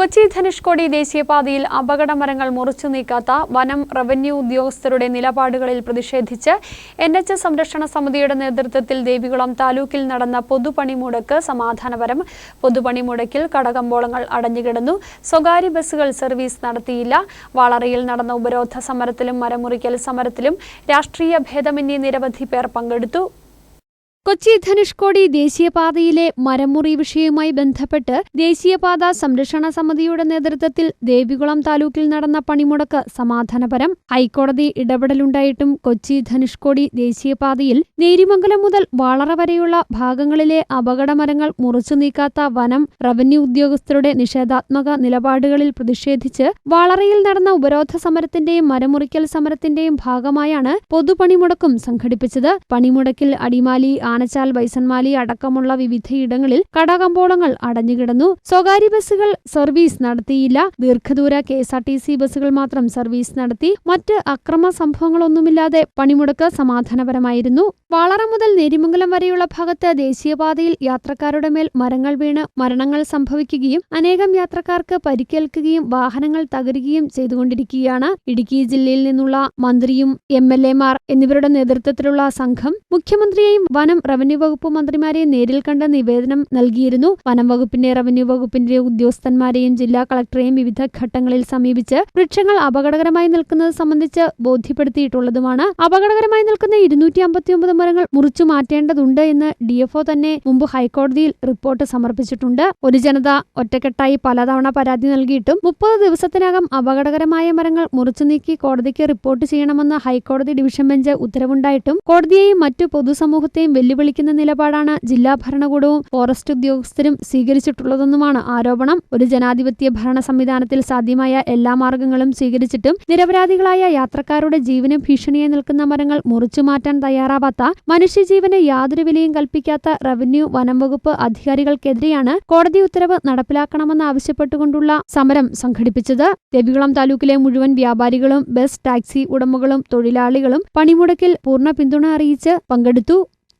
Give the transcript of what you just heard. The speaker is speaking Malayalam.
കൊച്ചി ധനുഷ്കോടി ദേശീയപാതയിൽ അപകട മരങ്ങൾ മുറിച്ചു നീക്കാത്ത വനം റവന്യൂ ഉദ്യോഗസ്ഥരുടെ നിലപാടുകളിൽ പ്രതിഷേധിച്ച് എൻ എച്ച് സംരക്ഷണ സമിതിയുടെ നേതൃത്വത്തിൽ ദേവികുളം താലൂക്കിൽ നടന്ന പൊതുപണിമുടക്ക് സമാധാനപരം പൊതുപണിമുടക്കിൽ കടകമ്പോളങ്ങൾ അടഞ്ഞുകിടന്നു. സ്വകാര്യ ബസ്സുകൾ സർവീസ് നടത്തിയില്ല. വളറയിൽ നടന്ന ഉപരോധ സമരത്തിലും മരമുറിക്കൽ സമരത്തിലും രാഷ്ട്രീയ ഭേദമന്യേ നിരവധി പേർ പങ്കെടുത്തു. കൊച്ചി ധനുഷ്കോടി ദേശീയപാതയിലെ മരമുറി വിഷയവുമായി ബന്ധപ്പെട്ട് ദേശീയപാത സംരക്ഷണ സമിതിയുടെ നേതൃത്വത്തിൽ ദേവികുളം താലൂക്കിൽ നടന്ന പണിമുടക്ക് സമാധാനപരം. ഹൈക്കോടതി ഇടപെടലുണ്ടായിട്ടും കൊച്ചി ധനുഷ്കോടി ദേശീയപാതയിൽ നേരിമംഗലം മുതൽ വാളറ വരെയുള്ള ഭാഗങ്ങളിലെ അപകടമരങ്ങൾ മുറിച്ചു നീക്കാത്ത വനം റവന്യൂ ഉദ്യോഗസ്ഥരുടെ നിഷേധാത്മക നിലപാടുകളിൽ പ്രതിഷേധിച്ച് വാളറയിൽ നടന്ന ഉപരോധ സമരത്തിന്റെയും മരമുറിക്കൽ സമരത്തിന്റെയും ഭാഗമായാണ് പൊതുപണിമുടക്കും സംഘടിപ്പിച്ചത്. പണിമുടക്കിൽ അടിമാലി ആനച്ചാൽ ബൈസൺമാലി അടക്കമുള്ള വിവിധയിടങ്ങളിൽ കടകമ്പോളങ്ങൾ അടഞ്ഞുകിടന്നു. സ്വകാര്യ ബസ്സുകൾ സർവീസ് നടത്തിയില്ല. ദീർഘദൂര K S R T C ബസ്സുകൾ മാത്രം സർവീസ് നടത്തി. മറ്റ് അക്രമ സംഭവങ്ങളൊന്നുമില്ലാതെ പണിമുടക്ക് സമാധാനപരമായിരുന്നു. വളറ മുതൽ നേരിമംഗലം വരെയുള്ള ഭാഗത്ത് ദേശീയപാതയിൽ യാത്രക്കാരുടെ മേൽ മരങ്ങൾ വീണ് മരണങ്ങൾ സംഭവിക്കുകയും അനേകം യാത്രക്കാർക്ക് പരിക്കേൽക്കുകയും വാഹനങ്ങൾ തകരുകയും ചെയ്തുകൊണ്ടിരിക്കുകയാണ്. ഇടുക്കി ജില്ലയിൽ നിന്നുള്ള മന്ത്രിയും എം എൽ എമാർ എന്നിവരുടെ നേതൃത്വത്തിലുള്ള സംഘം മുഖ്യമന്ത്രിയെയും വനം റവന്യൂ വകുപ്പ് മന്ത്രിമാരെ നേരിൽ കണ്ട് നിവേദനം നൽകിയിരുന്നു. വനം വകുപ്പിന്റെ റവന്യൂ വകുപ്പിന്റെ ഉദ്യോഗസ്ഥന്മാരെയും ജില്ലാ കളക്ടറെയും വിവിധ ഘട്ടങ്ങളിൽ സമീപിച്ച് വൃക്ഷങ്ങൾ അപകടകരമായി നിൽക്കുന്നത് സംബന്ധിച്ച് ബോധ്യപ്പെടുത്തിയിട്ടുള്ളതുമാണ്. അപകടകരമായി നിൽക്കുന്ന ഇരുന്നൂറ്റി അമ്പത്തിയൊമ്പത് മരങ്ങൾ മുറിച്ചു മാറ്റേണ്ടതുണ്ട് എന്ന് ഡിഎഫ്ഒ തന്നെ മുമ്പ് ഹൈക്കോടതിയിൽ റിപ്പോർട്ട് സമർപ്പിച്ചിട്ടുണ്ട്. ഒരു ജനത ഒറ്റക്കെട്ടായി പലതവണ പരാതി നൽകിയിട്ടും മുപ്പത് ദിവസത്തിനകം അപകടകരമായ മരങ്ങൾ മുറിച്ചു നീക്കി കോടതിക്ക് റിപ്പോർട്ട് ചെയ്യണമെന്ന് ഹൈക്കോടതി ഡിവിഷൻ ബെഞ്ച് ഉത്തരവുണ്ടായിട്ടും കോടതിയെയും മറ്റു പൊതുസമൂഹത്തെയും വെല്ലുവിളിക്കുന്ന നിലപാടാണ് ജില്ലാ ഭരണകൂടവും ഫോറസ്റ്റ് ഉദ്യോഗസ്ഥരും സ്വീകരിച്ചിട്ടുള്ളതെന്നുമാണ് ആരോപണം. ഒരു ജനാധിപത്യ ഭരണ സംവിധാനത്തിൽ സാധ്യമായ എല്ലാ മാർഗങ്ങളും സ്വീകരിച്ചിട്ടും നിരപരാധികളായ യാത്രക്കാരുടെ ജീവന് ഭീഷണിയായി നിൽക്കുന്ന മരങ്ങൾ മുറിച്ചു മാറ്റാൻ തയ്യാറാവാത്ത മനുഷ്യജീവന് യാതൊരു വിലയും കൽപ്പിക്കാത്ത റവന്യൂ വനം വകുപ്പ് അധികാരികൾക്കെതിരെയാണ് കോടതി ഉത്തരവ് നടപ്പിലാക്കണമെന്ന് ആവശ്യപ്പെട്ടുകൊണ്ടുള്ള സമരം സംഘടിപ്പിച്ചത്. ദേവികുളം താലൂക്കിലെ മുഴുവൻ വ്യാപാരികളും ബസ് ടാക്സി ഉടമകളും തൊഴിലാളികളും പണിമുടക്കിൽ പൂർണ പിന്തുണ അറിയിച്ച് പങ്കെടുത്തു.